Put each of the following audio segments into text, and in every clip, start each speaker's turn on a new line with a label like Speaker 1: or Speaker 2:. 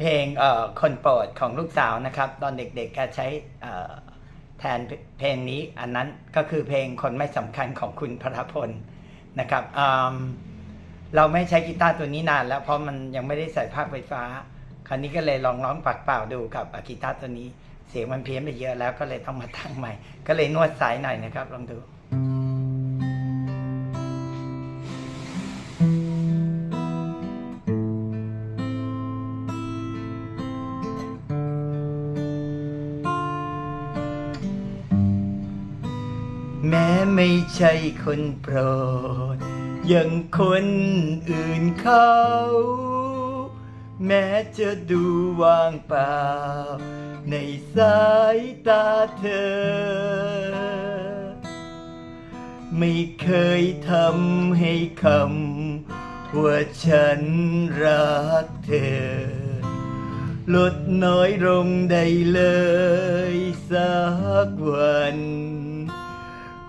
Speaker 1: เพลงคนโปรดของลูกสาวนะครับ ตอนเด็กๆก็ใช้แทนเพลงนี้อันนั้นก็คือเพลงคนไม่สำคัญของคุณพระพลนะครับอืมเราไม่ใช้กีตาร์ตัวนี้นานแล้วเพราะมันยังไม่ได้ใส่ภาคไฟฟ้า คราวนี้ก็เลยลองร้องปากเปล่าดูกับกีตาร์ตัวนี้ เสียงมันเพี้ยนไปเยอะแล้วก็เลยต้องมาตั้งใหม่ ก็เลยนวดสายหน่อยนะครับลองดู แม้ไม่ใช่คนโปรด อย่างคนอื่นเขา แม้จะดูว่างเปล่า ในสายตาเธอ ไม่เคยทำให้คำว่าฉันรักเธอ ลดน้อยลงได้เลยสักวัน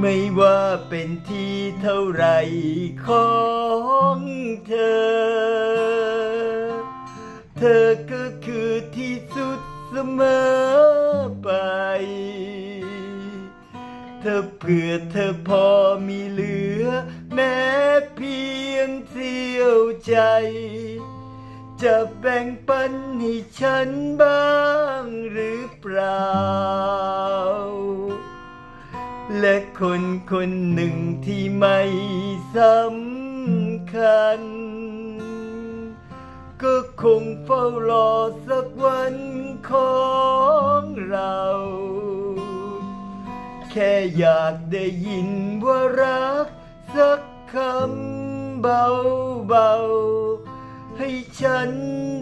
Speaker 1: ไม่ว่าเป็นที่เท่าไรของเธอ เธอก็คือที่สุดเสมอไป เธอเพื่อเธอพอมีเหลือ แม้เพียงเสี้ยวใจ จะแบ่งปันให้ฉันบ้าง คนหนึ่งที่ไม่สำคัญ ก็คงเฝ้ารอสักวันของเรา แค่อยากได้ยินว่ารักสักคำเบาๆให้ฉัน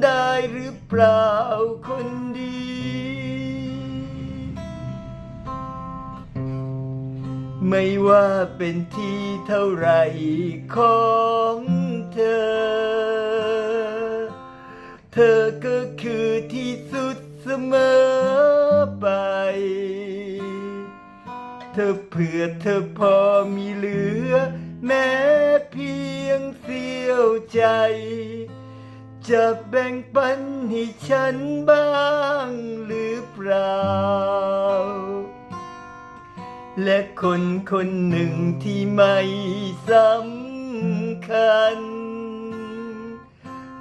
Speaker 1: ได้หรือเปล่า ไม่ว่าเป็นที่เท่าไรของเธอ เธอก็คือที่สุดเสมอไป เธอเผื่อเธอพอมีเหลือ แม้เพียงเสี้ยวใจ จะแบ่งปันให้ฉันบ้างหรือเปล่า และคนคนหนึ่งที่ไม่สำคัญ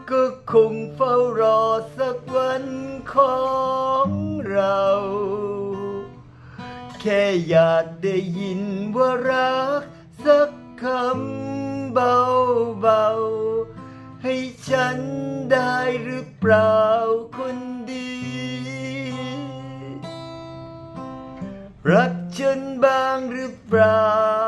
Speaker 1: ก็คงเฝ้ารอสักวันของเรา แค่อยากได้ยินว่ารักสักคำเบาๆ ให้ฉันได้หรือเปล่าคนดี รัก ฉันบ้างหรือเปล่า